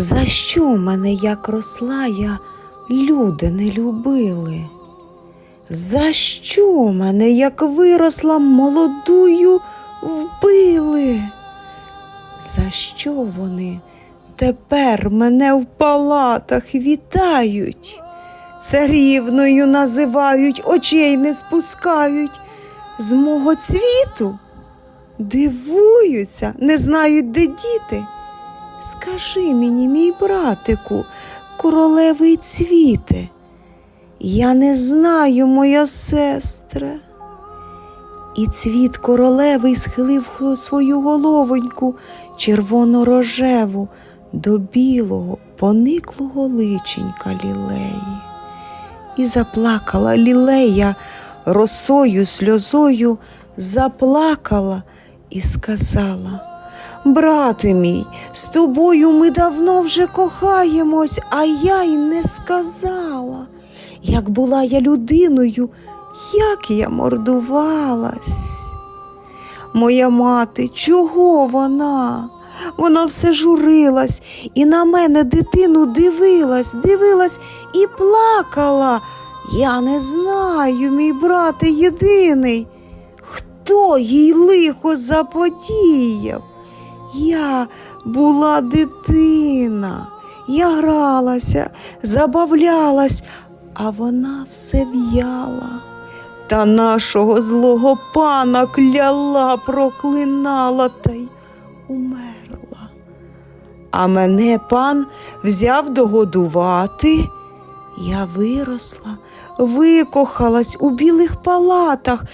За що мене, як росла я, люди не любили? За що мене, як виросла, молодую вбили? За що вони тепер мене в палатах вітають? Царівною називають, очей не спускають з мого цвіту. Дивуються, не знають, де діти. Скажи мені, мій братику, королевий цвіте, я не знаю, моя сестра. І цвіт королевий схилив свою головоньку червоно-рожеву до білого, пониклого личенька лілеї. І заплакала лілея росою, сльозою, заплакала і сказала. Брате мій, з тобою ми давно вже кохаємось, а я й не сказала. Як була я людиною, як я мордувалась. Моя мати, чого вона? Вона все журилась і на мене дитину дивилась, дивилась і плакала. Я не знаю, мій брате єдиний, хто їй лихо заподіяв. Я була дитина, я гралася, забавлялась, а вона все в'яла. Та нашого злого пана кляла, проклинала та й умерла. А мене пан взяв догодувати. Я виросла, викохалась у білих палатах.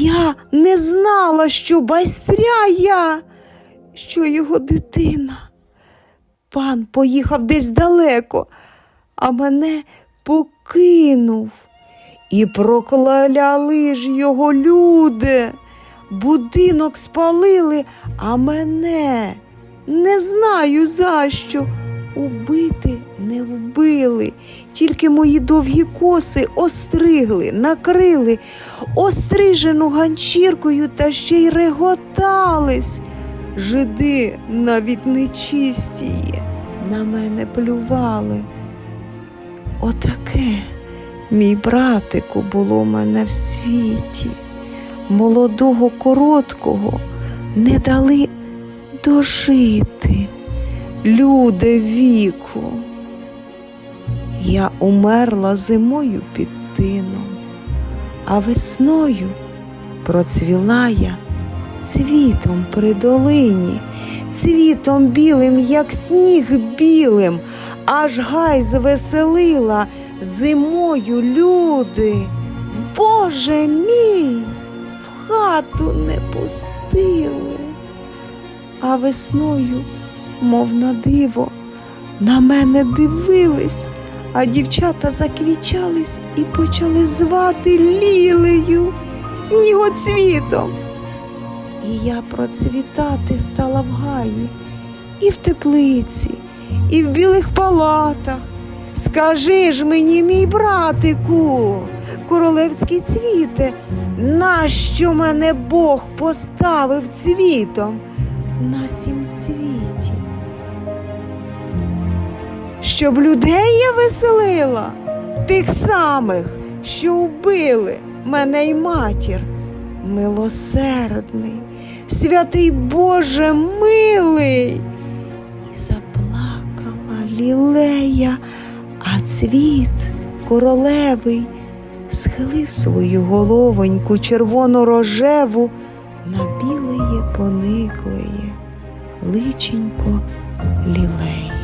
Я не знала, що байстря я, що його дитина. Пан поїхав десь далеко, а мене покинув. І прокляли ж його люди. Будинок спалили, а мене не знаю за що. Убити не вбили, тільки мої довгі коси остригли, накрили, острижену ганчіркою та ще й реготались. Жиди навіть нечистіє, на мене плювали. Отаке, мій братику, було мене в світі. Молодого короткого не дали дожити, люди віку. Я умерла зимою під тином, а весною процвіла я цвітом при долині, цвітом білим, як сніг білим, аж гай звеселила зимою люди. Боже мій, в хату не пустили, а весною, мов на диво, на мене дивились, а дівчата заквічались і почали звати лілею, снігоцвітом. І я процвітати стала в гаї, і в теплиці, і в білих палатах. Скажи ж мені, мій братику, королевський цвіте, нащо мене Бог поставив цвітом на сім світі? Щоб людей я веселила, тих самих, що вбили мене й матір, милосердний, святий Боже милий. І заплакала лілея, а цвіт королевий схилив свою головоньку червоно-рожеву на білеє пониклеє личенько лілеї.